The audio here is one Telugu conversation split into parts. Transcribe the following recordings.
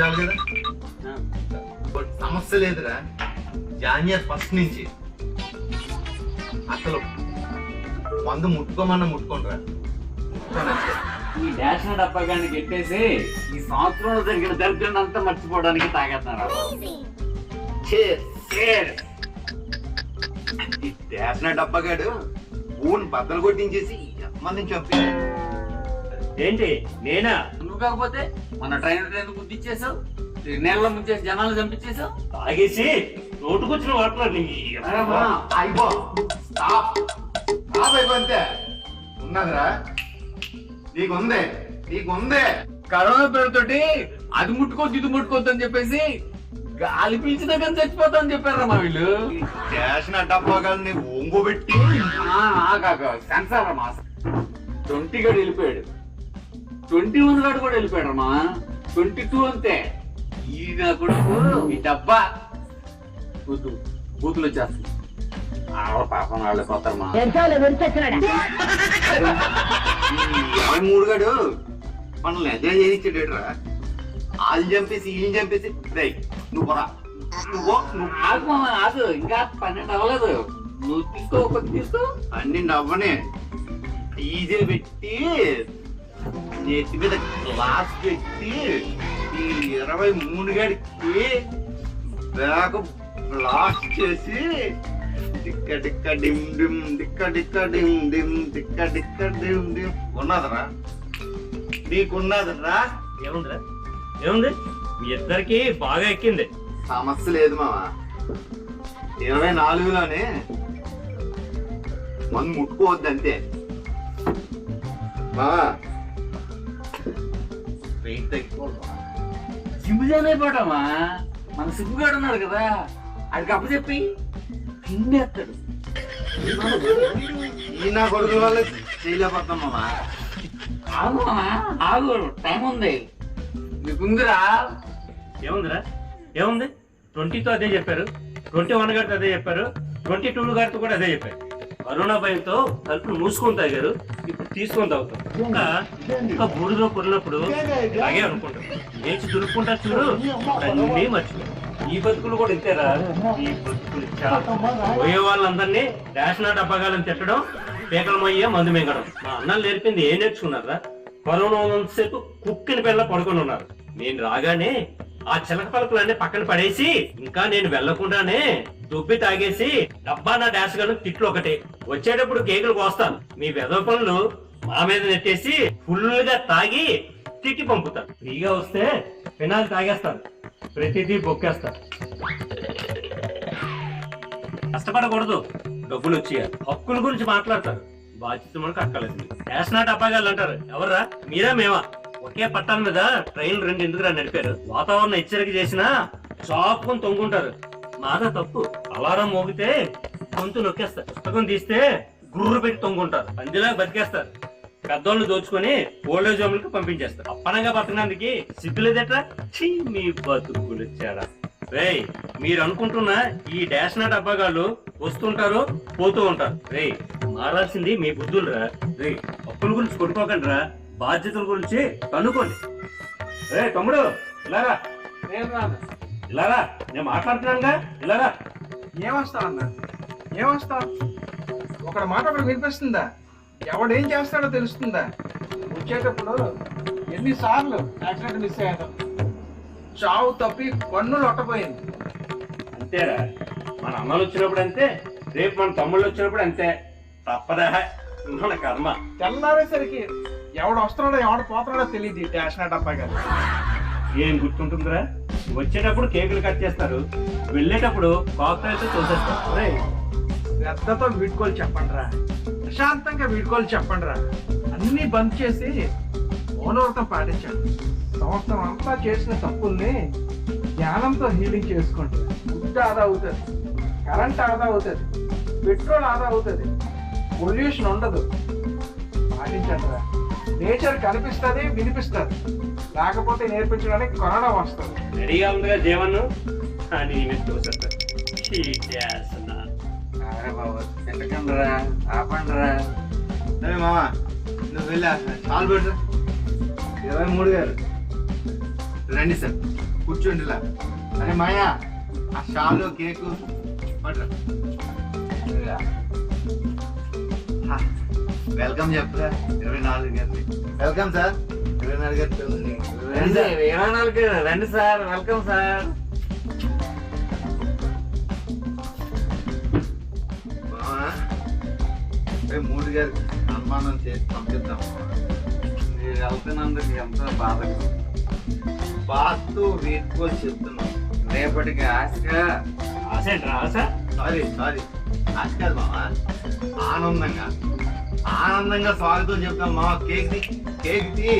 చాలు కదా? సమస్య లేదురా. జానియర్ ఫస్ట్ నుంచి. అసలు మందు ముట్టుకోమన్నా ముట్టుకోనంతే ఈ డబ్బా గాని పెట్టేసి ఈ సంవత్సరంలో జరిగిన దరిద్రం అంతా మర్చిపోవడానికి తాగేస్తున్నారు. Cheers. ఈ దేశన డబ్బగాడు ఊన్ బద్దలు కొట్టించేసి ఎంతమందిని చంపి ఏంటి? నేనా? నువ్వు కాకపోతే మన ట్రైన్ ట్రైన్ గుద్దిచ్చేసావు? నీళ్ళ ముంచేసి జనాలు చంపించేసావు? తాగేసి నోటుకొచ్చిన వాటర్ అయిపో అయిపోతే ఉన్నదిరా. నీకుంది. నీకుంది. కరోనా పేరుతోటి అది ముట్టుకోవద్దు ఇది ముట్టుకోవద్దు అని చెప్పేసి గాలి పీల్చిన కానీ చచ్చిపోతామని చెప్పారా మా వీళ్ళు. దేశన డబ్బాగాల్ని ఒంగోబెట్టి. సెన్సార్ మా ట్వంటీ గడు వెళ్ళిపోయాడు. ట్వంటీ వన్ గడు కూడా వెళ్ళిపోయాడు అమ్మా ట్వంటీ టూ అంతే. ఈ నా కొడుకు ఈ డబ్బా. బూతు బూతులు వచ్చేస్తుంది. వాళ్ళ పాపం వాళ్ళు పోతారమ్మా ఈ ఇరవై మూడు గడు మనల్ని ఎంజాయ్ చేయించాడేట్రా. వాళ్ళు చంపేసి వీళ్ళు చంపేసి రేయ్, నువ్వు రా నువ్వు నువ్వు ఆగు ఆగు. ఇంకా పన్నెండు అవ్వలేదు. నువ్వు తీసుకో తీసుకో. అన్ని నవ్వనే డీజిల్ పెట్టి చేతి మీద గ్లాస్ పెట్టి ఈ ఇరవై మూడు గడికి బ్యాగ్ బ్లాస్ట్ చేసి టిక్క టిక్క డిమ్ డిమ్ టిక్క టిక్క డిమ్ డిమ్ టిక్క టిక్క డిమ్ డిమ్. ఉన్నదరా నీకున్నదరా? ఏముందిరా? ఏముంది? మీ ఇద్దరికి బాగా ఎక్కింది. సమస్య లేదు మావా ఇరవై నాలుగులోనే మందు ముట్టుకోవద్దు అంతే మావా వెయిట్ తగ్గిపోవడం జిమ్ అయిపోవటమా మన సిగ్గుగాడు ఉన్నాడు కదా. ఆడికి అప్పచెప్పి తిండేస్తాడు. ఈ నా కొడుకుల వల్ల చేయలేకపోతాం ఆగు మామ ఆగు. టైం ఉంది. నీకుందిరా? ఏముందిరా? ఏముంది? ట్వంటీతో అదే చెప్పారు. ట్వంటీ వన్ గారితో అదే చెప్పారు. ట్వంటీ టూ గారితో కూడా అదే చెప్పారు. కరోనా భయంతో తలుపులు మూసుకొని తాగారు. ఇప్పుడు తీసుకొని తాగుతాం ఇంకా ఇంకా బూడిలో కొరినప్పుడు అలాగే అనుకుంటాం లేచి దులుపుకుంటా చూడు. అన్నీ మర్చిపో ఈ బతుకులు కూడా ఇంతేరా? ఈ బతుకులు చాలా పోయే వాళ్ళందరినీ రేషన్ డబ్బాగాలని తిట్టడం పీకల మొయ్య మందు మింగడం. మా అన్నలు నేర్పింది ఏం నేర్చుకున్నారా? కరోనా ఉన్నంతసేపు కుక్కిని పిల్ల పడుకొని ఉన్నారు. నేను రాగానే ఆ చిలక పలకలన్నీ పక్కన పడేసి ఇంకా నేను వెళ్ళకుండానే దుబ్బి తాగేసి డబ్బా నా డాష్ గను తిట్లు ఒకటి. వచ్చేటప్పుడు కేకులు కోస్తాను. మీ వెదవ పనులు మా మీద నెట్టేసి ఫుల్గా తాగి తిట్టి పంపుతాను ఫ్రీగా వస్తే ఫినాల్ తాగేస్తాను. ప్రతిదీ బొక్కేస్తాను కష్టపడకూడదు. డబ్బులు వచ్చేయాలి. హక్కుల గురించి మాట్లాడతారు. బాధ్యత మనకు అక్కలేదు నేషనల్ డబ్బాగాళ్ళు అంటారు. ఎవర్రా? మీరా మేమా? ఒకే పట్టాల మీద ట్రైన్ రెండు ఎందుకురా నడిపారు. వాతావరణ హెచ్చరిక చేసినా చాపుకొని తొంగుంటారు. మాదా తప్పు. అలారం మోగితే గొంతు నొక్కేస్తారు. పుస్తకం తీస్తే గుర్రు పెట్టి తొంగుంటారు. అందులో బతికేస్తారు. పెద్దోళ్ళు దోచుకొని ఓల్డేజ్ హోమ్లకి పంపించేస్తారు. అప్పనంగా బతకడానికి సిగ్గులేదట ఛీ మీ బతుకులు వచ్చారా రేయ్ మీరు అనుకుంటున్న ఈ డాషన డబ్బాగాళ్ళు వస్తుంటారు పోతూ ఉంటారు. రేయ్ మారాల్సింది మీ బుద్ధులు రా రేయ్ అప్పుల గురించి కొట్టుకోకండి రా బాధ్యతల గురించి కనుక్కోండి. రే తమ్ముడు ఇలారా? ఇలారా? నేను మాట్లాడుతున్నానుగా? ఇలారా? ఏమొస్తావన్నా ఏమొస్తావు ఒకటి మాట ఒకటి వినిపిస్తుందా? ఎవడేం చేస్తాడో తెలుస్తుందా? వచ్చేటప్పుడు ఎన్నిసార్లు యాక్సిడెంట్ మిస్ అయ్యాను. చావు తప్పి పన్నులు ఒట్టపోయింది అంతేరా. మన అమ్మలు వచ్చినప్పుడు అంతే రేపు మన తమ్ముళ్ళు వచ్చినప్పుడు అంతే. తప్పదా? మన కర్మ. తెల్లారేసరికి ఎవడు వస్తున్నాడో ఎవడు పోతున్నాడో తెలియదు డాష్ డబ్బా గారు. ఏం గుర్తుంటుందిరా? వచ్చేటప్పుడు కేకులు కట్ చేస్తారు వెళ్ళేటప్పుడు కాక్టైల్తో చూసేస్తారు శ్రద్ధతో వీడ్కోలు చెప్పండి రా ప్రశాంతంగా వీడ్కోలు చెప్పండి రా అన్ని బంద్ చేసి మౌనవ్రతం పాటించండి. సంవత్సరం అంతా చేసిన తప్పుల్ని జ్ఞానంతో హీలింగ్ చేసుకోండి ఫుడ్ ఆదా అవుతుంది కరెంట్ ఆదా అవుతుంది పెట్రోల్ ఆదా అవుతుంది. పొల్యూషన్ ఉండదు. పాటించండి రా నేచర్ కనిపిస్తుంది వినిపిస్తుంది. లేకపోతే నేర్పించడానికి కరోనా వస్తుంది. రెడీగా ఉందిగా జీవన్? అని. అరే బాబు తిట్టకండిరా ఆపండిరా. సరే మామా నువ్వు వెళ్ళా చాలు పెట్టు. ఇరవై మూడు గారు రండి సార్ కూర్చోండి ఇలా. అరే మాయా ఆ షాలు కేకు. పట్రా హా, వెల్కమ్ చెప్పరా ఇరవై నాలుగు గంటలు వెల్కమ్ సార్ ఇరవై నాలుగు గంటలు రండి. ఇరవై నాలుగు రండి సార్ వెల్కమ్ సార్ మూడు గారి సన్మానం చేసి పంపిద్దాం. మీరు వెళ్తున్నందుకు ఎంతో బాధగా ఉంది. బాస్తూ వీడ్కోలు చెప్తున్నాం. రేపటికి ఆశగా ఆశ సారీ సారీ అది కాదు మావా ఆనందంగా. ఆనందంగా స్వాగతం చెప్తాం మావా కేక్ కేక్ ది.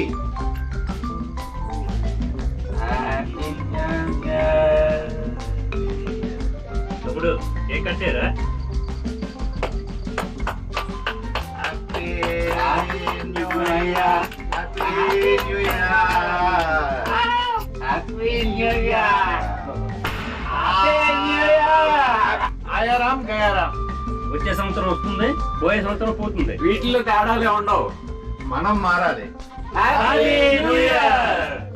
తమ్ముడు ఏ కట్టారా happy Happy new New year. Happy new year వచ్చే సంవత్సరం వస్తుంది పోయే సంవత్సరం పోతుంది వీటిలో తేడాలే ఉండవు మనం మారాలి Happy New Year.